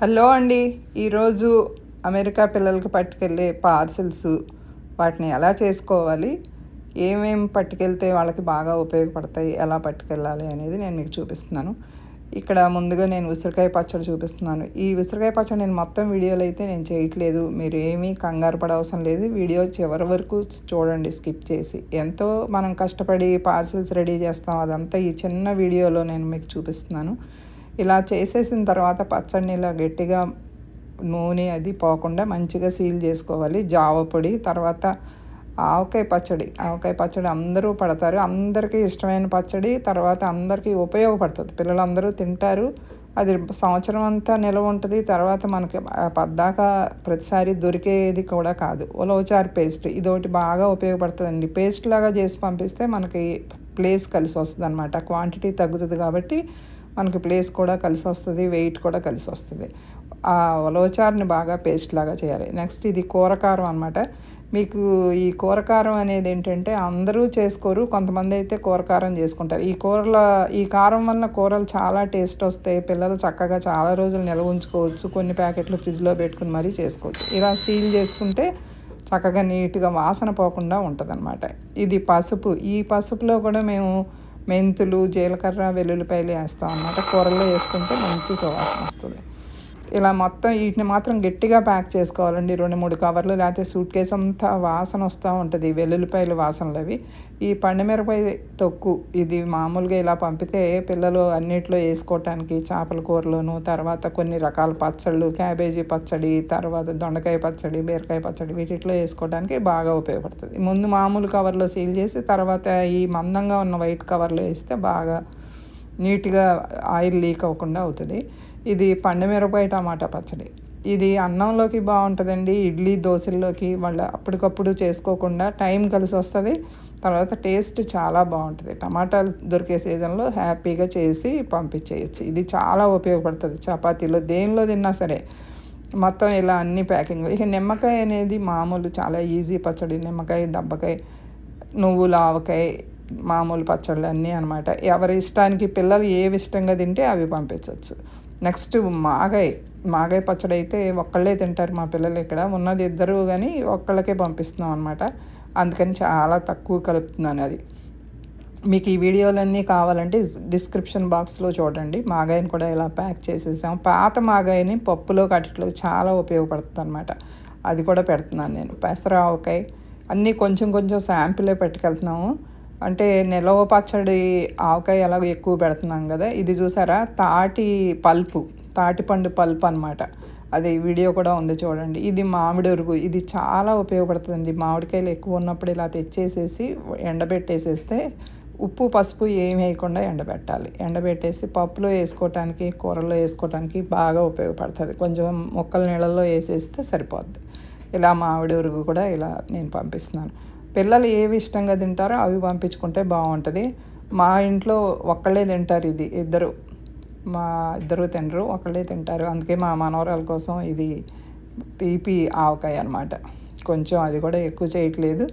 Hello అండి. ఈరోజు America పిల్లలకి పట్టుకెళ్ళే పార్సిల్స్ వాటిని ఎలా చేసుకోవాలి? ఏమేం పట్టుకెళ్తే వాళ్ళకి బాగా ఉపయోగపడతాయి? ఎలా పట్టుకెళ్ళాలి అనేది నేను మీకు చూపిస్తున్నాను. ఇక్కడ ముందుగా నేను ఉసిరికాయ పచ్చడి చూపిస్తున్నాను. ఈ ఉసిరికాయ పచ్చడి నేను మొత్తం వీడియోలు అయితే నేను చేయట్లేదు. మీరు ఏమీ కంగారు పడవసరం లేదు. వీడియో చివరి వరకు చూడండి స్కిప్ చేసి. ఎంతో మనం కష్టపడి పార్సిల్స్ రెడీ చేస్తాం. అదంతా ఈ చిన్న వీడియోలో నేను మీకు చూపిస్తున్నాను. ఇలా చేసేసిన తర్వాత పచ్చడిని ఇలా గట్టిగా నూనె అది పోకుండా మంచిగా సీల్ చేసుకోవాలి. జావ పొడి తర్వాత ఆవకాయ పచ్చడి. ఆవకాయ పచ్చడి అందరూ పడతారు. అందరికీ ఇష్టమైన పచ్చడి. తర్వాత అందరికీ ఉపయోగపడుతుంది. పిల్లలందరూ తింటారు. అది సంవత్సరం అంతా నిల్వ ఉంటుంది. తర్వాత మనకి పద్దాక ప్రతిసారి దొరికేది కూడా కాదు. ఉలవచారు పేస్ట్ ఇదొకటి బాగా ఉపయోగపడుతుందండి. పేస్ట్ లాగా చేసి పంపిస్తే మనకి ప్లేస్ కలిసి వస్తుంది అనమాట క్వాంటిటీ తగ్గుతుంది కాబట్టి మనకి ప్లేస్ కూడా కలిసి వస్తుంది వెయిట్ కూడా కలిసి వస్తుంది. ఆ ఉలవచారుని బాగా పేస్ట్ లాగా చేయాలి. నెక్స్ట్ ఇది కూరకారం అనమాట మీకు ఈ కూరకారం అనేది ఏంటంటే అందరూ చేసుకోరు కొంతమంది అయితే కూరకారం చేసుకుంటారు. ఈ కూరల ఈ కారం వల్ల కూరలు చాలా టేస్ట్ వస్తాయి. పిల్లలు చక్కగా చాలా రోజులు నిల్వ ఉంచుకోవచ్చు. కొన్ని ప్యాకెట్లు ఫ్రిడ్జ్లో పెట్టుకుని మరీ చేసుకోవచ్చు. ఇలా సీల్ చేసుకుంటే చక్కగా నీట్గా వాసన పోకుండా ఉంటుంది ఇది పసుపు. ఈ పసుపులో కూడా మేము మెంతులు జీలకర్ర వెల్లుల్లిపాయలు వేస్తాం అన్నమాట కూరల్లో వేసుకుంటే మంచి సువాసన వస్తుంది. ఇలా మొత్తం వీటిని మాత్రం గట్టిగా ప్యాక్ చేసుకోవాలండి. రెండు మూడు కవర్లు లేకపోతే సూట్ కేసు అంతా వాసన వస్తూ ఉంటుంది. వెల్లుల్లిపాయల వాసనలు అవి. ఈ పండుమిరపకాయ తొక్కు ఇది మామూలుగా ఇలా పంపితే పిల్లలు అన్నిట్లో వేసుకోవటానికి చేపల కూరలోను తర్వాత కొన్ని రకాల పచ్చళ్ళు క్యాబేజీ పచ్చడి తర్వాత దొండకాయ పచ్చడి బీరకాయ పచ్చడి వీటిలో వేసుకోవడానికి బాగా ఉపయోగపడుతుంది. ముందు మామూలు కవర్లో సీల్ చేసి తర్వాత ఈ మందంగా ఉన్న వైట్ కవర్లో వేస్తే బాగా నీట్గా ఆయిల్ లీక్ అవ్వకుండా అవుతుంది. ఇది పండుమిరపకాయ టమాటా పచ్చడి. ఇది అన్నంలోకి బాగుంటుందండి ఇడ్లీ దోశల్లోకి వాళ్ళ అప్పటికప్పుడు చేసుకోకుండా టైం కలిసి వస్తుంది. తర్వాత టేస్ట్ చాలా బాగుంటుంది. టమాటాలు దొరికే సీజన్లో హ్యాపీగా చేసి పంపించేయచ్చు. ఇది చాలా ఉపయోగపడుతుంది చపాతీలో దేనిలో తిన్నా సరే. మొత్తం ఇలా అన్ని ప్యాకింగ్లు. ఇక నిమ్మకాయ అనేది మామూలు చాలా ఈజీ పచ్చడి. నిమ్మకాయ దబ్బకాయ నువ్వుల ఆవకాయ మామూలు పచ్చళ్ళు అన్నీ అనమాట. ఎవరి ఇష్టానికి పిల్లలు ఏవి ఇష్టంగా తింటే అవి పంపించవచ్చు నెక్స్ట్ మాగాయ్ మాగాయ పచ్చడి అయితే ఒక్కళ్ళే తింటారు మా పిల్లలు ఇక్కడ. ఉన్నది ఇద్దరు కానీ ఒక్కళ్ళకే పంపిస్తున్నాం అనమాట అందుకని చాలా తక్కువ కలుపుతున్నాను అది. మీకు ఈ వీడియోలన్నీ కావాలంటే డిస్క్రిప్షన్ బాక్స్లో చూడండి. మాగాయని కూడా ఇలా ప్యాక్ చేసేసాం పాత మాగాయని పప్పులో కటిట్లో చాలా ఉపయోగపడుతుంది అనమాట అది కూడా పెడుతున్నాను నేను. పెసర ఆవకాయ అన్నీ కొంచెం కొంచెం శాంపిలే పెట్టుకెళ్తున్నాము. అంటే నిలవ పచ్చడి ఆవకాయ ఎలాగో ఎక్కువ పెడుతున్నాం కదా ఇది చూసారా? తాటి పల్పు తాటిపండు పల్పు అనమాట అది వీడియో కూడా ఉంది చూడండి. ఇది మామిడి ఉరుగు ఇది చాలా ఉపయోగపడుతుందండి. మామిడికాయలు ఎక్కువ ఉన్నప్పుడు ఇలా తెచ్చేసేసి ఎండబెట్టేసేస్తే ఉప్పు పసుపు ఏమి వేయకుండా ఎండబెట్టాలి. ఎండబెట్టేసి పప్పులో వేసుకోవటానికి కూరలో వేసుకోవటానికి బాగా ఉపయోగపడుతుంది. కొంచెం మొక్కల నీళ్ళల్లో వేసేస్తే సరిపోద్ది. ఇలా మామిడి ఉరుగు కూడా ఇలా నేను పంపిస్తున్నాను. పిల్లలు ఏవి ఇష్టంగా తింటారో అవి పంపించుకుంటే బాగుంటుంది. మా ఇంట్లో ఒక్కళ్ళే తింటారు ఇది ఇద్దరు. మా ఇద్దరు తినరు ఒకళ్ళే తింటారు. అందుకే మా మనవరాల కోసం ఇది తీపి ఆవకాయ అనమాట కొంచెం అది కూడా ఎక్కువ చేయట్లేదు.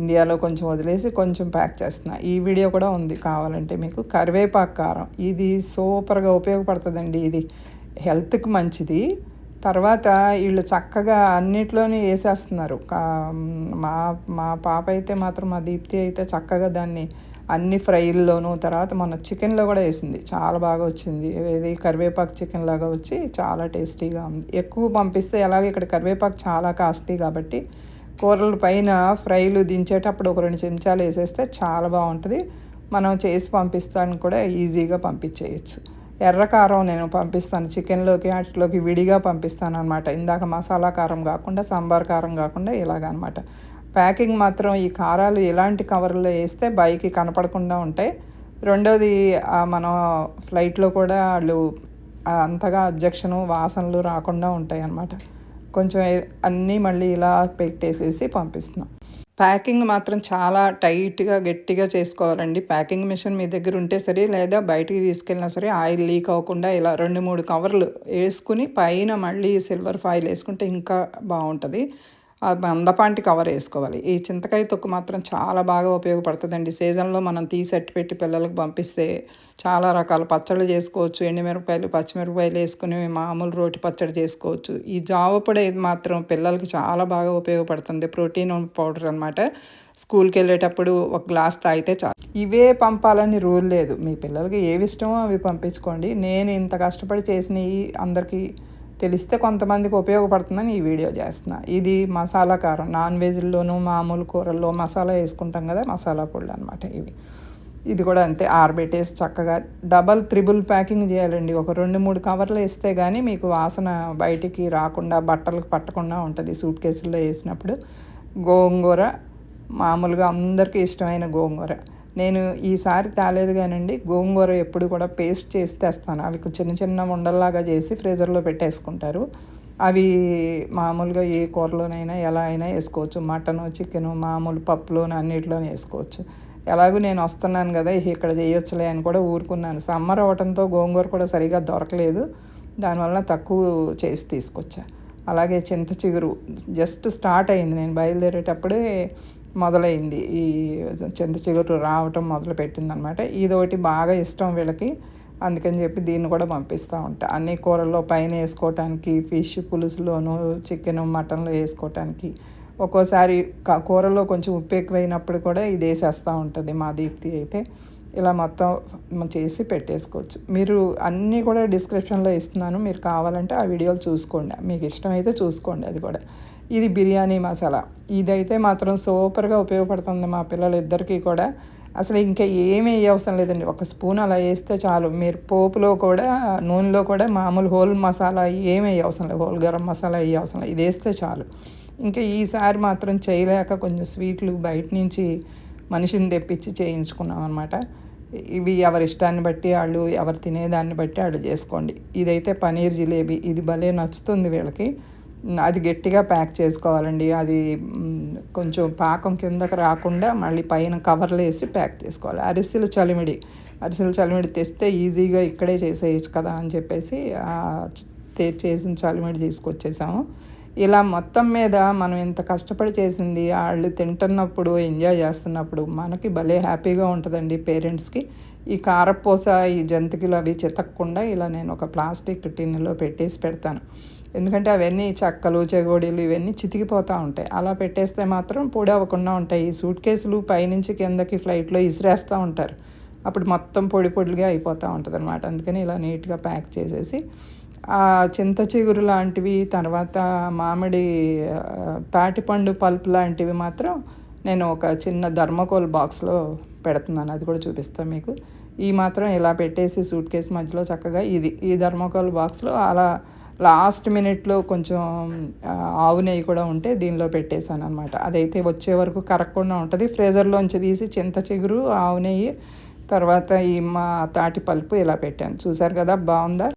ఇండియాలో కొంచెం వదిలేసి కొంచెం ప్యాక్ చేస్తున్నా. ఈ వీడియో కూడా ఉంది కావాలంటే మీకు. కరివేపాకు కారం. ఇది సూపర్గా ఉపయోగపడుతుందండి. ఇది హెల్త్కి మంచిది. తర్వాత వీళ్ళు చక్కగా అన్నిట్లోనే వేసేస్తున్నారు. మా మా పాప అయితే మాత్రం మా దీప్తి అయితే చక్కగా దాన్ని అన్ని ఫ్రైల్లోనూ తర్వాత మన చికెన్లో కూడా వేసింది. చాలా బాగా వచ్చింది. ఇది కరివేపాకు చికెన్ లాగా వచ్చి చాలా టేస్టీగా ఉంది. ఎక్కువ పంపిస్తే ఎలాగో ఇక్కడ కరివేపాకు చాలా కాస్ట్లీ కాబట్టి కూరల పైన ఫ్రైలు దించేటప్పుడు ఒక రెండు చెంచాలు వేసేస్తే చాలా బాగుంటుంది. మనం చేసి పంపిస్తాను కూడా ఈజీగా పంపించేయచ్చు. ఎర్ర కారం నేను పంపిస్తాను. చికెన్లోకి వాటిలోకి విడిగా పంపిస్తాను అనమాట ఇందాక మసాలా కారం కాకుండా సాంబార్ కారం కాకుండా ఇలాగనమాట ప్యాకింగ్ మాత్రం ఈ కారాలు ఎలాంటి కవర్లో వేస్తే బైకి కనపడకుండా ఉంటాయి. రెండోది మనం ఫ్లైట్లో కూడా వాళ్ళు అంతగా అబ్జెక్షను వాసనలు రాకుండా ఉంటాయి అన్నమాట కొంచెం అన్నీ మళ్ళీ ఇలా పెట్టేసేసి పంపిస్తున్నాం. ప్యాకింగ్ మాత్రం చాలా టైట్గా గట్టిగా చేసుకోవాలండి. ప్యాకింగ్ మిషన్ మీ దగ్గర ఉంటే సరే లేదా బయటికి తీసుకెళ్ళినా సరే ఆయిల్ లీక్ అవ్వకుండా ఇలా రెండు మూడు కవర్లు వేసుకుని పైన మళ్ళీ సిల్వర్ ఫాయిల్ వేసుకుంటే ఇంకా బాగుంటుంది మందపాంటి కవర్ వేసుకోవాలి. ఈ చింతకాయ తొక్కు మాత్రం చాలా బాగా ఉపయోగపడుతుందండి. సీజన్లో మనం తీసి పెట్టి పిల్లలకు పంపిస్తే చాలా రకాల పచ్చళ్ళు చేసుకోవచ్చు. ఎండుమిరపకాయలు పచ్చిమిరపకాయలు వేసుకుని మామూలు రోటి పచ్చడి చేసుకోవచ్చు. ఈ జావ పొడి మాత్రం పిల్లలకి చాలా బాగా ఉపయోగపడుతుంది. ప్రోటీన్ పౌడర్ అనమాట స్కూల్కి వెళ్ళేటప్పుడు ఒక గ్లాస్ తాగితే చాలు. ఇవే పంపాలని రూల్ లేదు. మీ పిల్లలకి ఏవి ఇష్టమో అవి పంపించుకోండి. నేను ఇంత కష్టపడి చేసినవి అందరికీ తెలిస్తే కొంతమందికి ఉపయోగపడుతుందని ఈ వీడియో చేస్తున్నా. ఇది మసాలా కారం. నాన్ వెజ్లోనూ మామూలు కూరల్లో మసాలా వేసుకుంటాం కదా మసాలా పొడి అనమాట ఇవి. ఇది కూడా అంతే ఆరబెట్టేసి చక్కగా డబల్ త్రిబుల్ ప్యాకింగ్ చేయాలండి. ఒక రెండు మూడు కవర్లు వేస్తే కానీ మీకు వాసన బయటికి రాకుండా బట్టలకు పట్టకుండా ఉంటుంది సూట్ కేసుల్లో వేసినప్పుడు. గోంగూర మామూలుగా అందరికీ ఇష్టమైన గోంగూర. నేను ఈసారి తేలేదు కానండి గోంగూర ఎప్పుడు కూడా పేస్ట్ చేసి తెస్తాను. అవి చిన్న చిన్న ఉండల్లాగా చేసి ఫ్రీజర్లో పెట్టేసుకుంటారు. అవి మామూలుగా ఏ కూరలోనైనా ఎలా అయినా వేసుకోవచ్చు. మటను చికెను మామూలు పప్పులోను అన్నిటిలోనే వేసుకోవచ్చు. ఎలాగో నేను వస్తున్నాను కదా ఇక్కడ చేయొచ్చులే అని కూడా ఊరుకున్నాను. సమ్మర్ అవటంతో గోంగూర కూడా సరిగా దొరకలేదు. దానివల్ల తక్కువ చేసి తీసుకొచ్చా. అలాగే చింత చిగురు జస్ట్ స్టార్ట్ అయింది. నేను బయలుదేరేటప్పుడే మొదలైంది. ఈ చింత చిగురు రావటం మొదలుపెట్టింది అనమాట ఇదొకటి బాగా ఇష్టం వీళ్ళకి. అందుకని చెప్పి దీన్ని కూడా పంపిస్తూ ఉంటా. అన్ని కూరల్లో పైన వేసుకోవటానికి ఫిష్ పులుసులోను చికెన్ మటన్లో వేసుకోవటానికి. ఒక్కోసారి కూరలో కొంచెం ఉప్పు ఎక్కువైనప్పుడు కూడా ఇది వేసేస్తూ ఉంటుంది మా దీప్తి అయితే. ఇలా మొత్తం చేసి పెట్టేసుకోవచ్చు. మీరు అన్నీ కూడా డిస్క్రిప్షన్లో ఇస్తున్నాను. మీరు కావాలంటే ఆ వీడియోలు చూసుకోండి. మీకు ఇష్టమైతే చూసుకోండి అది కూడా. ఇది బిర్యానీ మసాలా. ఇదైతే మాత్రం సూపర్గా ఉపయోగపడుతుంది మా పిల్లలిద్దరికీ కూడా. అసలు ఇంకా ఏమీ అవసరం లేదండి. ఒక స్పూన్ అలా వేస్తే చాలు. మీరు పోపులో కూడా నూనెలో కూడా మామూలు హోల్ మసాలా ఏమీ అవసరం లేదు. హోల్ గరం మసాలా ఏ అవసరం లేదు. ఇది వేస్తే చాలు. ఇంకా ఈసారి మాత్రం చేయలేక కొంచెం స్వీట్లు బయట నుంచి మనిషిని తెప్పించి చేయించుకున్నాం అనమాట ఇవి ఎవరి ఇష్టాన్ని బట్టి వాళ్ళు ఎవరు తినేదాన్ని బట్టి వాళ్ళు చేసుకోండి. ఇదైతే పనీర్ జిలేబీ. ఇది భలే నచ్చుతుంది వీళ్ళకి. అది గట్టిగా ప్యాక్ చేసుకోవాలండి. అది కొంచెం పాకం కిందకి రాకుండా మళ్ళీ పైన కవర్లు వేసి ప్యాక్ చేసుకోవాలి. అరిసెలు చలిమిడి. అరిసెలు చలిమిడి తెస్తే ఈజీగా ఇక్కడే చేసేయచ్చు కదా అని చెప్పేసి చేసిన చలిమిడి తీసుకొచ్చేసాము. ఇలా మొత్తం మీద మనం ఇంత కష్టపడి చేసింది వాళ్ళు తింటున్నప్పుడు ఎంజాయ్ చేస్తున్నప్పుడు మనకి భలే హ్యాపీగా ఉంటుందండి పేరెంట్స్కి. ఈ కారపూస ఈ జంతికలు అవి చితక్కుండా ఇలా నేను ఒక ప్లాస్టిక్ టిన్నులో పెట్టేసి పెడతాను. ఎందుకంటే అవన్నీ చక్కలు చెగోడీలు ఇవన్నీ చితికిపోతూ ఉంటాయి. అలా పెట్టేస్తే మాత్రం పొడి అవ్వకుండా ఉంటాయి. ఈ సూట్ కేసులు పైనుంచి కిందకి ఫ్లైట్లో ఇసిరేస్తూ ఉంటారు. అప్పుడు మొత్తం పొడి పొడిగా అయిపోతూ ఉంటుంది అనమాట అందుకని ఇలా నీట్గా ప్యాక్ చేసేసి చింత చిగురు లాంటివి తర్వాత మామిడి తాటిపండు పల్ప్ లాంటివి మాత్రం నేను ఒక చిన్న ధర్మకోల్ బాక్స్లో పెడుతున్నాను. అది కూడా చూపిస్తాను మీకు. ఈ మాత్రం ఇలా పెట్టేసి సూట్ కేసు మధ్యలో చక్కగా ఇది ఈ ధర్మకోల్ బాక్స్లో అలా లాస్ట్ మినిట్లో కొంచెం ఆవు నెయ్యి కూడా ఉంటే దీనిలో పెట్టేశాను అనమాట అదైతే వచ్చే వరకు కరగకుండా ఉంటుంది. ఫ్రీజర్లోంచి తీసి చింత చిగురు ఆవు నెయ్యి తర్వాత ఈ మా తాటి పలుపు ఇలా పెట్టాను. చూసారు కదా? బాగుందా?